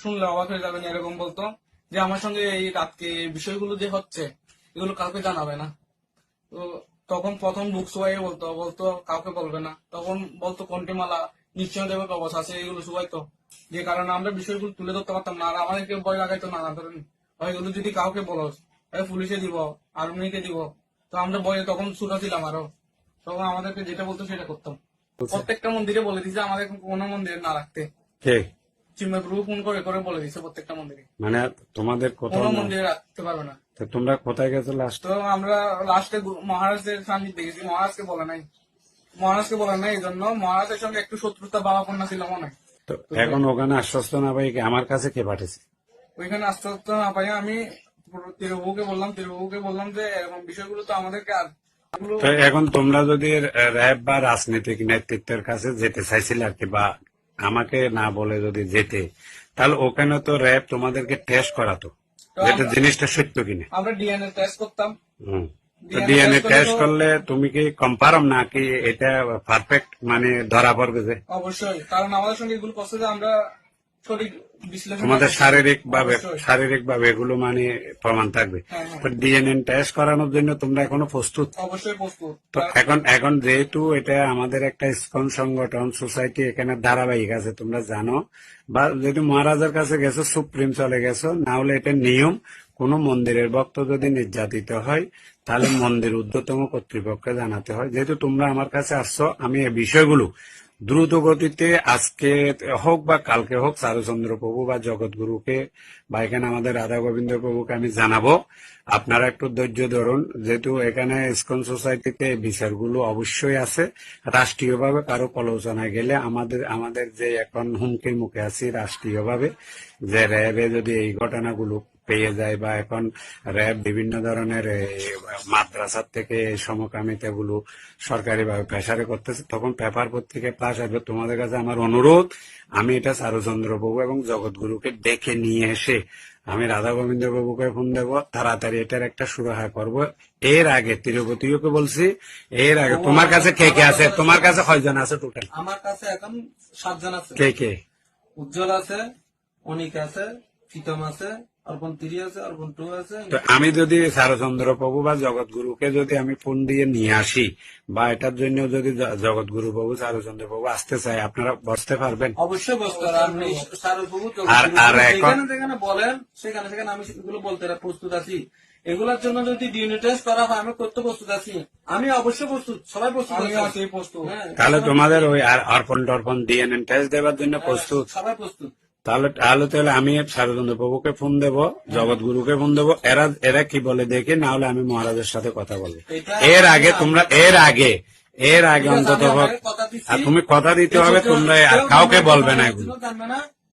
শুনলে অবাক হয়ে যাবেন এরকম বলতো। যে আমার সঙ্গে এই রাতকে বিষয়গুলো যে হচ্ছে এগুলো কাউকে জানাবে না। তো তখন প্রথম বুক সবাই বলতো বলতো কাউকে বলবে না। তখন বলতো কণ্ঠমালা নিশ্চয় দেবে কবচ? আছে এগুলো সবাই তো যে কারণে আমরা বিষয়গুলো তুলে ধরতে পারতাম না আর আমাদেরকে ভয় লাগাইতো না না ধরেন। এগুলো যদি কাউকে বলো পুলিশে দিব আর্মিকে দিব। তো আমরা ভয়ে তখন ছুটা ছিলাম আরও। তখন আমাদেরকে যেটা বলতো সেটা করতাম। প্রত্যেকটা মন্দিরে বলে দিছে আমাদের কোনো মন্দিরে না রাখতে। চিন্ময় প্রভু ফোন করে করে বলে দিছে প্রত্যেকটা মন্দিরে। মানে তোমাদের কোথাও কোনো মন্দিরে রাখতে পারবে না। তো তোমরা কোথায় গেছো লাস্ট তো আমরা লাস্টে মহারাজের সান্নিধ্যে গেছি মহারাজকে বলে নাই। মহারাজকে বলে নাই এই জন্য মহারাজের সঙ্গে একটু শত্রুতা ভাবাপন্ন ছিল মনে তো এখন ওখানে আশ্বস্ত না পাই আমার কাছে কে পাঠিয়েছে? ওইখানে আস্তে না পাই আমি তিরুবাবুকে বললাম তিরুবাবুকে বললাম যে এরকম বিষয়গুলো তো আমাদেরকে আর এখন তোমরা যদি র্যাব বা রাজনৈতিক নেতৃত্বের কাছে যেতে চাইছিলে আর কি বা আমাকে না বলে যদি যেতে তাহলে ওখানে তো র্যাব তোমাদেরকে টেস্ট করাতো এটা যেটা জিনিসটা সত্য কিনা। আমরা ডিএনএ টেস্ট করতাম। হুম। ডিএনএ টেস্ট করলে তুমি কি কনফার্ম নাকি এটা পারফেক্ট মানে ধরা পড়বে যে? অবশ্যই কারণ আমাদের সঙ্গে এগুলো করছে যে আমরা তোমাদের শারীরিক ভাবে শারীরিক ভাবে এগুলো মানে প্রমাণ থাকবে। হ্যাঁ, হ্যাঁ। ডিএনএ টেস্ট করানোর জন্য তোমরা এখনও প্রস্তুত? তো এখন এখন যেহেতু এটা আমাদের একটা ইস্কন সংগঠন সোসাইটি এখানে ধারাবাহিক আছে তোমরা জানো। বা যদি মহারাজের কাছে গেছো সুপ্রিম চলে গেছো না হলে এটা নিয়ম। কোন মন্দিরের ভক্ত যদি নির্যাতিত হয় তাহলে মন্দির ঊর্ধ্বতম কর্তৃপক্ষকে জানাতে হয়। যেহেতু তোমরা আমার কাছে আসছো, আমি এই বিষয়গুলো দ্রুত গতিতে আজকে হোক বা কালকে হোক চারুচন্দ্র প্রভু বা জগৎগুরুকে বা এখানে আমাদের রাধা গোবিন্দ প্রভুকে আমি জানাব। আপনারা একটু ধৈর্য ধরুন, যেহেতু এখানে ইসকন সোসাইটিতে বিচারগুলো অবশ্যই আছে। রাষ্ট্রীয়ভাবে কারও প্রলোচনায় গেলে আমাদের আমাদের যে এখন হুমকির মুখে আছি রাষ্ট্রীয়ভাবে, যে র্যাবে যদি এই ঘটনাগুলো পেয়ে যায় বা এখন র্যাব বিভিন্ন ধরনের মাদ্রাসার থেকে এই সমকামিতাগুলো সরকারিভাবে প্রেসারে করতেছে তখন পেপার পত্রিকায় প্লাস আসবে। তোমাদের কাছে আমার অনুরোধ আমি এটা চারুচন্দ্র বাবু এবং জগৎগুরুকে ডেকে নিয়ে এসে আমি রাধা গোবিন্দ বাবুকে ফোন দেবো তাড়াতাড়ি এটার একটা সুরাহা করব। এর আগে তিরুপতিকে বলছি এর আগে তোমার কাছে কে কে আছে? তোমার কাছে কয়জন আছে টোটাল আমার কাছে এখন সাতজন আছে। কে কে? উজ্জ্বল আছে অনিক আছে প্রীতম আছে আমি যদি চারুচন্দ্র প্রভু বা জগৎগুরুকে যদি আমি ফোন দিয়ে নিয়ে আসি বা এটার জন্য যদি জগৎগুরু প্রভু চারুচন্দ্র প্রভু আসতে চাই আপনারা বসতে পারবেন? অবশ্যই বসতে আর- এখন- যেখানে বলেন সেখানে সেখানে আমি সেগুলো বলতে প্রস্তুত আছি। এগুলোর জন্য যদি ডিএনএ টেস্ট করা হয় আমি করতে প্রস্তুত আছি? আমি অবশ্যই প্রস্তুত সবাই প্রস্তুত আছি। প্রস্তুত। তাহলে তোমাদের ওই আর অর্পণ টর্পণ ডিএনএ টেস্ট দেওয়ার জন্য প্রস্তুত। সবাই প্রস্তুত। তাহলে তাহলে তাহলে আমি সারদন্দ প্রভুকে ফোন দেব জগৎগুরুকে ফোন দেব। এরা এরা কি বলে দেখে না হলে আমি মহারাজের সাথে কথা বলব। এর আগে তোমরা এর আগে এর আগে অন্তত। আর তুমি কথা দিতে হবে তোমরা আর কাউকে বলবে না এগুলো